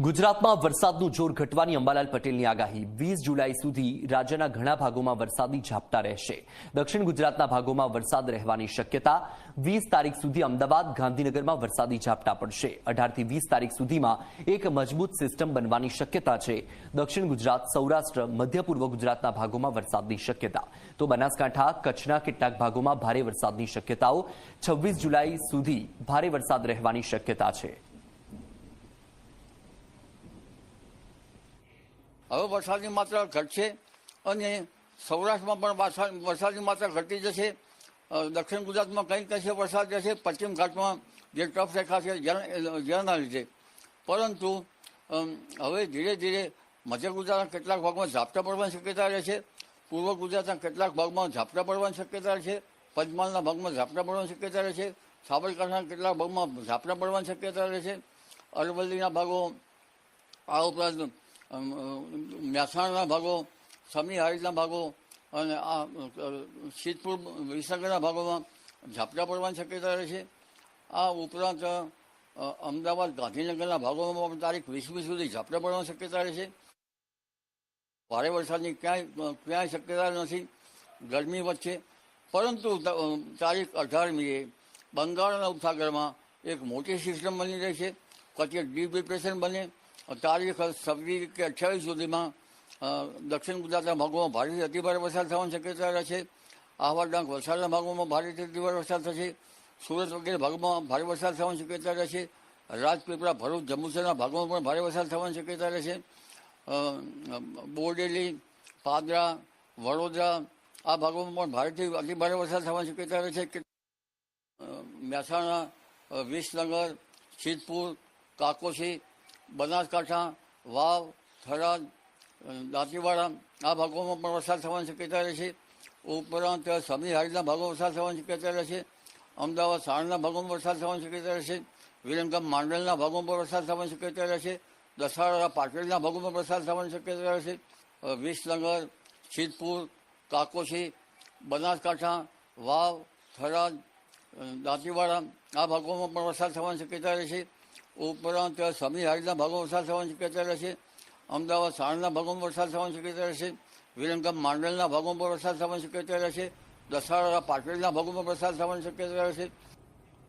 ગુજરાતમાં વરસાદનું જોર ઘટવાની અંબાલાલ પટેલની આગાહી. વીસ જુલાઈ સુધી રાજ્યના ઘણા ભાગોમાં વરસાદી ઝાપટા રહેશે. દક્ષિણ ગુજરાતના ભાગોમાં વરસાદ રહેવાની શક્યતા. વીસ તારીખ સુધી અમદાવાદ, ગાંધીનગરમાં વરસાદી ઝાપટા પડશે. અઢારથી વીસ તારીખ સુધીમાં એક મજબૂત સિસ્ટમ બનવાની શક્યતા છે. દક્ષિણ ગુજરાત, સૌરાષ્ટ્ર, મધ્ય પૂર્વ ગુજરાતના ભાગોમાં વરસાદની શક્યતા. તો બનાસકાંઠા, કચ્છના કેટલાક ભાગોમાં ભારે વરસાદની શક્યતાઓ. છવ્વીસ જુલાઈ સુધી ભારે વરસાદ રહેવાની શક્યતા છે. હવે વરસાદની માત્રા ઘટશે અને સૌરાષ્ટ્રમાં પણ વરસાદ વરસાદની માત્રા ઘટી જશે. દક્ષિણ ગુજરાતમાં કંઈક કશે વરસાદ રહેશે, પશ્ચિમ ઘાટમાં જે ટફ રેખા છે, જેના લીધે પરંતુ હવે ધીરે ધીરે મધ્ય ગુજરાતના કેટલાક ભાગમાં ઝાપટા પડવાની શક્યતા રહેશે પૂર્વ ગુજરાતના કેટલાક ભાગમાં ઝાપટા પડવાની શક્યતા રહેશે પંચમહાલના ભાગમાં ઝાપટા પડવાની શક્યતા રહેશે સાબરકાંઠાના કેટલાક ભાગમાં ઝાપટા પડવાની શક્યતા રહેશે અરવલ્લીના ભાગો આ ઉપરાંત મહેસાણાના ભાગો, સમી હારીના ભાગો અને આ સિદ્ધપુર વિસનગરના ભાગોમાં ઝાપટા પડવાની શક્યતા રહે છે. આ ઉપરાંત અમદાવાદ ગાંધીનગરના ભાગોમાં પણ તારીખ વીસમી સુધી ઝાપટા પડવાની શક્યતા રહે છે. ભારે વરસાદની ક્યાંય ક્યાંય શક્યતા નથી. ગરમી વચ્ચે પરંતુ તારીખ અઢારમીએ બંગાળના ઉપસાગરમાં એક મોટી સિસ્ટમ બની રહી છે. કચ્છ ડીપ ડિપ્રેશન બને. તારીખ છવ્વીસ કે અઠ્યાવીસ સુધીમાં દક્ષિણ ગુજરાતના ભાગોમાં ભારેથી અતિભારે વરસાદ થવાની શક્યતા રહે છે. આહવા ડાંગ વલસાડના ભાગોમાં ભારેથી અતિભારે વરસાદ થશે. સુરત વગેરે ભાગોમાં ભારે વરસાદ થવાની શક્યતા રહે છે રાજપીપળા, ભરૂચ, જંબુસરના ભાગોમાં પણ ભારે વરસાદ થવાની શક્યતા રહે છે બોરડેલી પાદરા, વડોદરા આ ભાગોમાં પણ ભારેથી અતિભારે વરસાદ થવાની શક્યતા રહે છે મહેસાણા વિસનગર સિદ્ધપુર કાકોશી બનાસકાંઠા, વાવ, થરાદ, દાંતીવાડા, આ ભાગોમાં પણ વરસાદ થવાની શક્યતા રહે છે. ઉપરાંત સમી હારીના ભાગોમાં વરસાદ થવાની શક્યતા રહે છે. અમદાવાદ, સાણના ભાગોમાં વરસાદ થવાની શક્યતા રહે છે. વિરમગામ, માંડલના ભાગોમાં પણ વરસાદ થવાની શક્યતા રહે છે. દસાડા, પાટણના ભાગોમાં વરસાદ થવાની શક્યતા રહે છે. વિસનગર સિદ્ધપુર કાકોશી, બનાસકાંઠા, વાવ, થરાદ દાંતીવાડા, આ ભાગોમાં પણ વરસાદ થવાની શક્યતા રહે છે. ઉપરાંત સમી હારીના ભાગોમાં વરસાદ થવાની શક્યતા રહેશે અમદાવાદ સાણના ભાગોમાં વરસાદ થવાની શક્યતા રહેશે છે વિરંગામ માંડલના ભાગોમાં વરસાદ થવાની શક્યતા રહેશે દસાડા પાટણના ભાગોમાં વરસાદ થવાની શક્યતા રહે છે